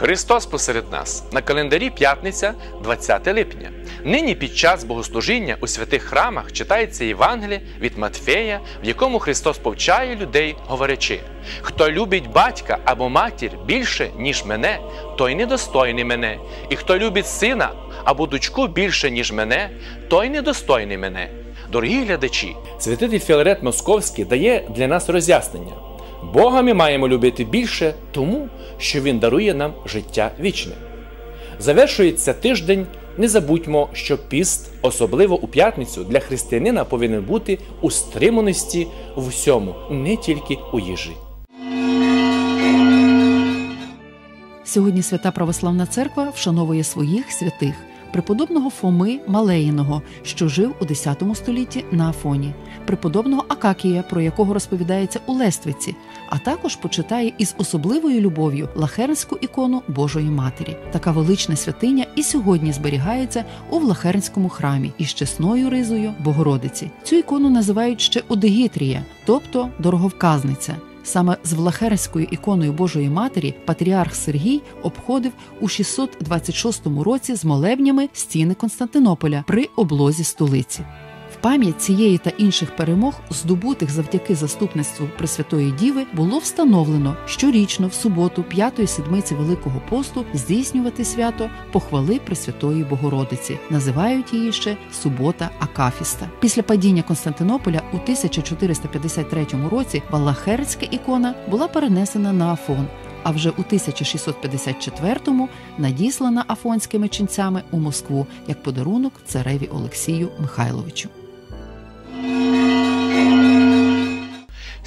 Христос посеред нас на календарі п'ятниця, 20 липня. Нині під час богослужіння у святих храмах читається Євангеліє від Матфея, в якому Христос повчає людей, говорячи: хто любить батька або матір більше, ніж мене, той недостойний мене, і хто любить сина або дочку більше, ніж мене, той недостойний мене. Дорогі глядачі, святитель Філарет Московський дає для нас роз'яснення. Бога ми маємо любити більше тому, що Він дарує нам життя вічне. Завершується тиждень. Не забудьмо, що піст, особливо у п'ятницю, для християнина повинен бути у стриманості в усьому, не тільки у їжі. Сьогодні Свята Православна Церква вшановує своїх святих, преподобного Фоми Малеїного, що жив у X столітті на Афоні, преподобного Акакія, про якого розповідається у Лествиці, а також почитає із особливою любов'ю лахернську ікону Божої Матері. Така велична святиня і сьогодні зберігається у Влахернському храмі із чесною ризою Богородиці. Цю ікону називають ще Одегітрія, тобто дороговказниця. Саме з Влахерською іконою Божої Матері патріарх Сергій обходив у 626 році з молебнями стіни Константинополя при облозі столиці. Пам'ять цієї та інших перемог, здобутих завдяки заступництву Пресвятої Діви, було встановлено щорічно в суботу, п'ятої седмиці Великого посту, здійснювати свято похвали Пресвятої Богородиці. Називають її ще Субота Акафіста. Після падіння Константинополя у 1453 році Валахерська ікона була перенесена на Афон. А вже у 1654-му надіслана афонськими ченцями у Москву як подарунок цареві Олексію Михайловичу.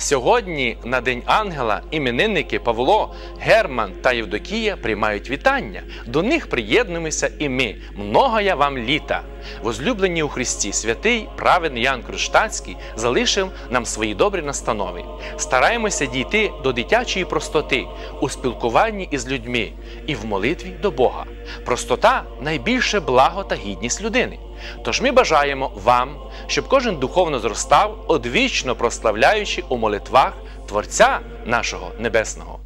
Сьогодні на День Ангела іменинники Павло, Герман та Євдокія приймають вітання. До них приєднуємося і ми. Многоя вам літа. Возлюблені у Христі, святий праведний Ян Круштацький залишив нам свої добрі настанови. Стараємося дійти до дитячої простоти у спілкуванні із людьми і в молитві до Бога. Простота найбільше благо та гідність людини. Тож ми бажаємо вам, щоб кожен духовно зростав, одвічно прославляючи у молитвах Творця нашого Небесного.